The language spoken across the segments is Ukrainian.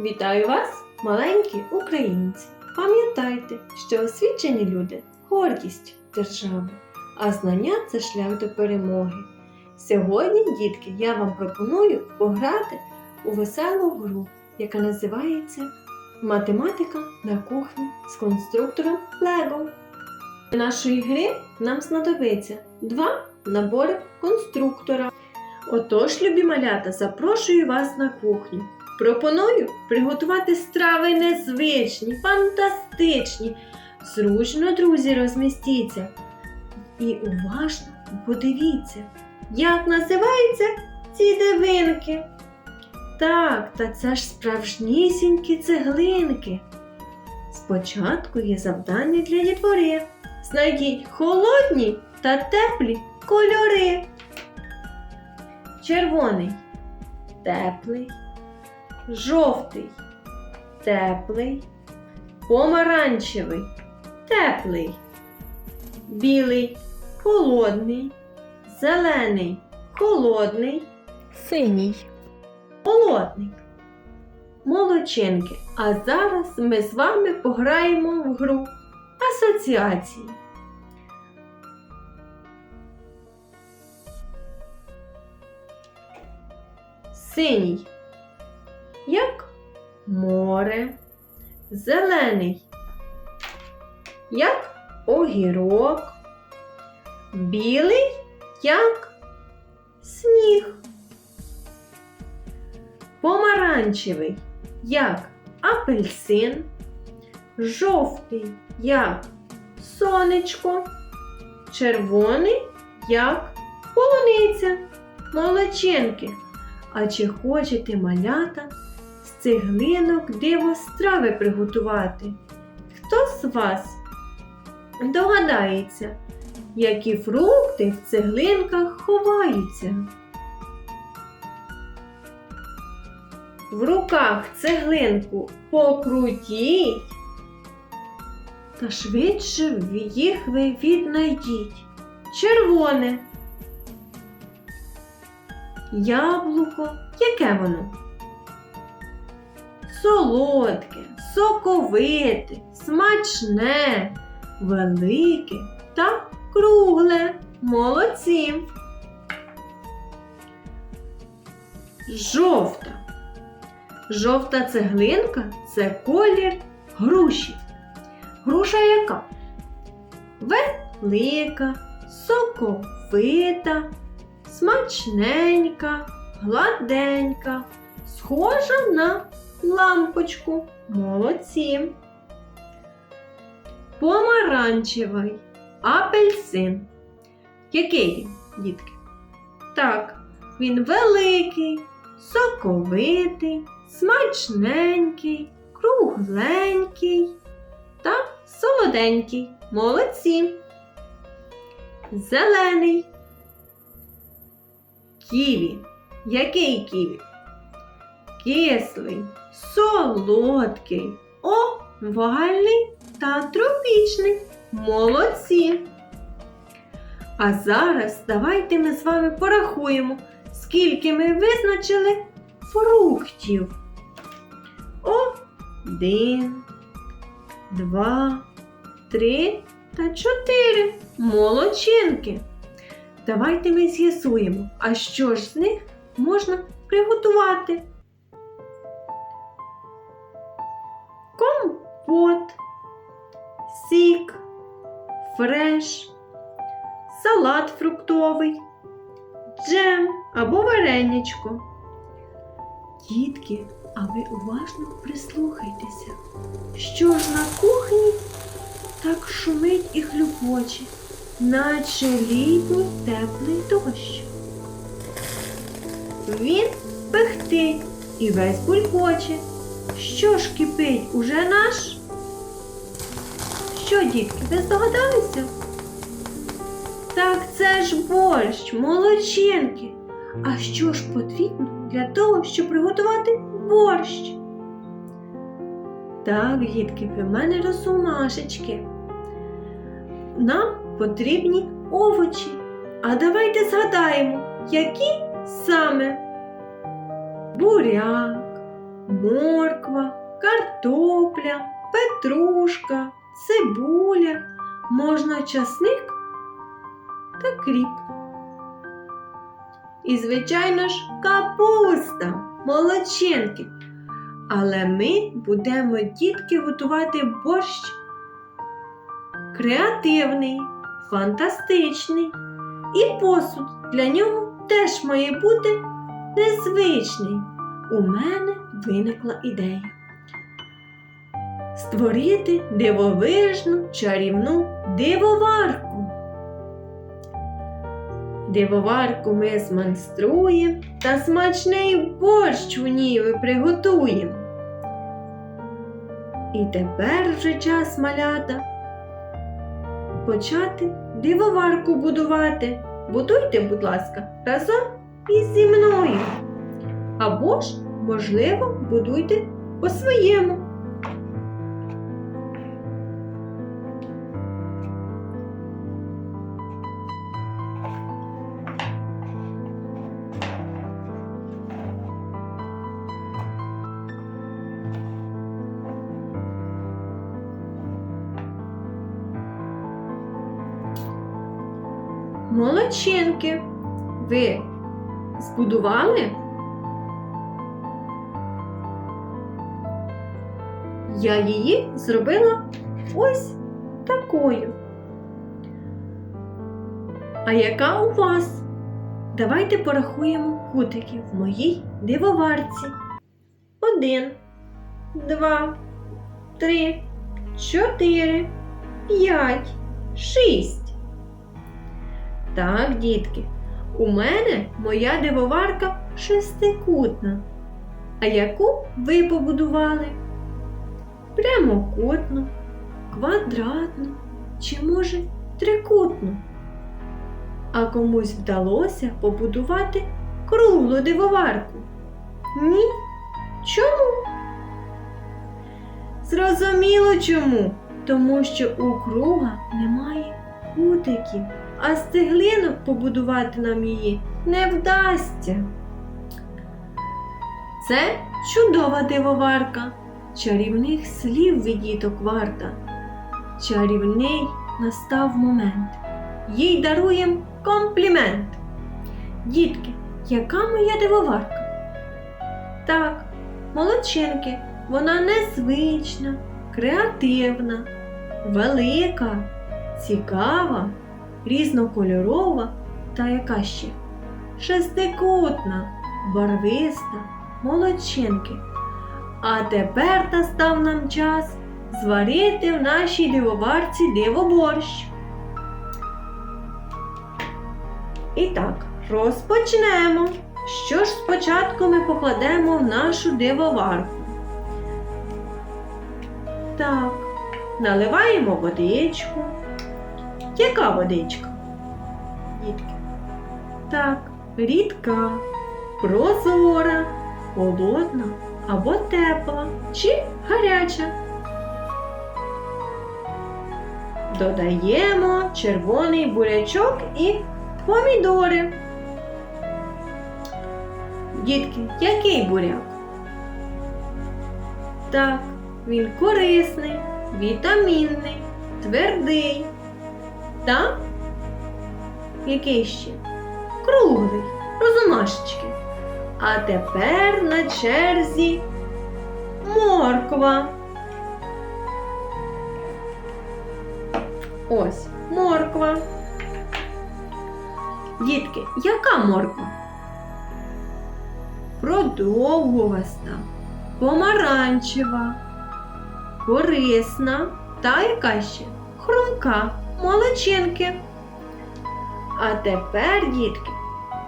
Вітаю вас, маленькі українці! Пам'ятайте, що освічені люди гордість держави, а знання це шлях до перемоги. Сьогодні, дітки, я вам пропоную пограти у веселу гру, яка називається Математика на кухні з конструктором Лего. Для нашої гри нам знадобиться два набори конструктора. Отож, любі малята, запрошую вас на кухню. Пропоную приготувати страви незвичні, фантастичні. Зручно, друзі, розмістіться. І уважно подивіться, як називаються ці дивинки. Так, та це ж справжнісінькі цеглинки. Спочатку є завдання для дітвори. Знайдіть холодні та теплі кольори. Червоний теплий, жовтий теплий, помаранчевий теплий, білий холодний, зелений холодний, синій холодний. Молодчинки. А зараз ми з вами пограємо в гру асоціації. Синій, море, зелений, як огірок, білий, як сніг, помаранчевий, як апельсин, жовтий, як сонечко, червоний, як полуниця, молодчинки. А чи хочете малята цеглинок диво страви приготувати? Хто з вас догадається, які фрукти в цеглинках ховаються? В руках цеглинку покрутіть та швидше їх ви віднайдіть. Червоне. Яблуко, яке воно? Солодке, соковите, смачне, велике та кругле. Молодці. Жовта. Жовта цеглинка це колір груші. Груша яка? Велика, соковита, смачненька, гладенька, схожа на лампочку. Молодці. Помаранчевий апельсин. Який дітки? Так, він великий, соковитий, смачненький, кругленький та солоденький. Молодці. Зелений. Ківі. Який ківі? Кислий, солодкий, овальний та тропічний. Молодці. А зараз давайте ми з вами порахуємо, скільки ми визначили фруктів. Один, два, три та чотири. Молодчинки. Давайте ми з'ясуємо, а що ж з них можна приготувати. Компот, сік, фреш, салат фруктовий, джем або вареничко. Дітки, а ви уважно прислухайтеся, що ж на кухні так шумить і хлюпоче наче літній теплий дощ. Він пихтить і весь булькоче. Що ж кипить уже наш? Що, дітки, ви здогадалися? Так це ж борщ, молодчинки. А що ж потрібно для того, щоб приготувати борщ? Так, дітки, ви в мене розумашечки. Нам потрібні овочі. А давайте згадаємо, які саме буряк, морква, картопля, петрушка, цибуля, можна часник та кріп. І, звичайно ж, капуста, молодчинки. Але ми будемо дітки готувати борщ креативний, фантастичний. І посуд для нього теж має бути незвичний. У мене виникла ідея створити дивовижну чарівну дивоварку. Дивоварку ми змайструємо та смачний борщ у ній приготуємо. І тепер вже час малята почати дивоварку будувати. Будуйте, будь ласка, разом із зі мною. Або ж, можливо, будуйте по-своєму. Молодчинки. Ви збудували? Я її зробила ось такою. А яка у вас? Давайте порахуємо кутики в моїй дивоварці. Один, два, три, чотири, п'ять, шість. Так, дітки, у мене моя дивоварка шестикутна. А яку ви побудували? Прямокутну, квадратну чи, може, трикутну? А комусь вдалося побудувати круглу дивоварку? Ні? Чому? Зрозуміло чому? Тому що у круга немає кутиків а з цеглинок побудувати нам її не вдасться. Це чудова дивоварка, чарівних слів від варта. Чарівний настав момент. Їй даруєм комплімент. Дітки, яка моя дивоварка? Так, молодчинки, вона незвична, креативна, велика, цікава різнокольорова та яка ще шестикутна, барвиста, молодчинки. А тепер настав нам час зварити в нашій дивоварці дивоборщ. І так, розпочнемо. Що ж спочатку ми покладемо в нашу дивоварку? Так, наливаємо водичку. Яка водичка? Дітки. Так, рідка, прозора, холодна або тепла чи гаряча. Додаємо червоний бурячок і помідори. Дітки, який буряк? Так, він корисний, вітамінний, твердий. Та який ще? Круглий, розумашечки. А тепер на черзі морква. Ось морква. Дітки, яка морква? Продовгуваста, помаранчева, корисна та яка ще хрумка молодчинки. А тепер, дітки,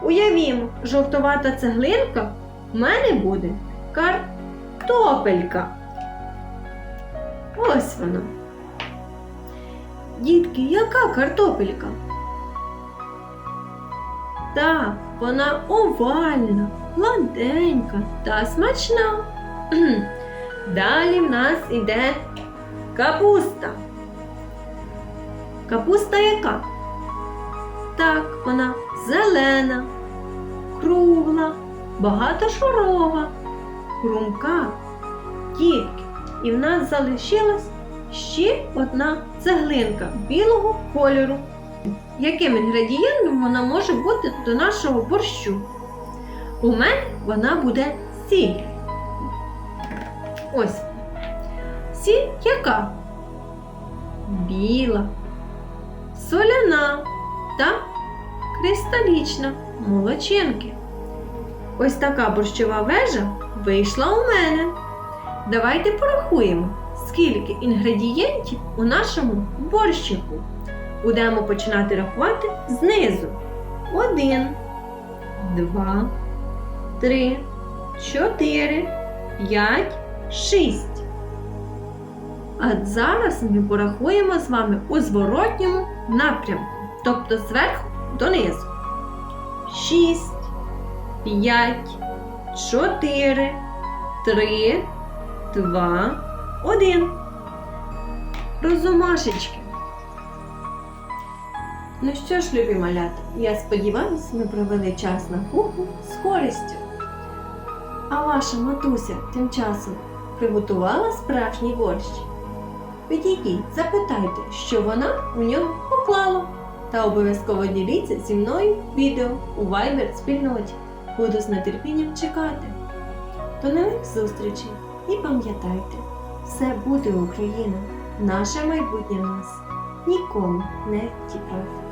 уявімо, жовтовата цеглинка в мене буде картопелька. Ось вона. Дітки, яка картопелька? Так, вона овальна, гладенька та смачна. Далі в нас іде капуста. Капуста яка? Так, вона зелена, кругла, багатошарова, хрумка. Дітки, і в нас залишилась ще одна цеглинка білого кольору. Яким інгредієнтом вона може бути до нашого борщу? У мене вона буде сіль. Ось. Сіль яка? Біла, соляна та кристалічна молочинки. Ось така борщова вежа вийшла у мене. Давайте порахуємо, скільки інгредієнтів у нашому борщику. Будемо починати рахувати знизу. Один, два, три, чотири, п'ять, шість. А зараз ми порахуємо з вами у зворотньому напрямку, тобто зверху донизу. Шість, п'ять, чотири, три, два, один. Розумашечки. Ну що ж, любі малята, я сподіваюся, ми провели час на кухні з користю. А ваша матуся тим часом приготувала справжній борщ. Підійдіть, запитайте, що вона у нього поклала. Та обов'язково діліться зі мною відео у Viber спільноті. Буду з нетерпінням чекати. До нових зустрічей і пам'ятайте, все буде Україна, наше майбутнє нас нікому не тікає.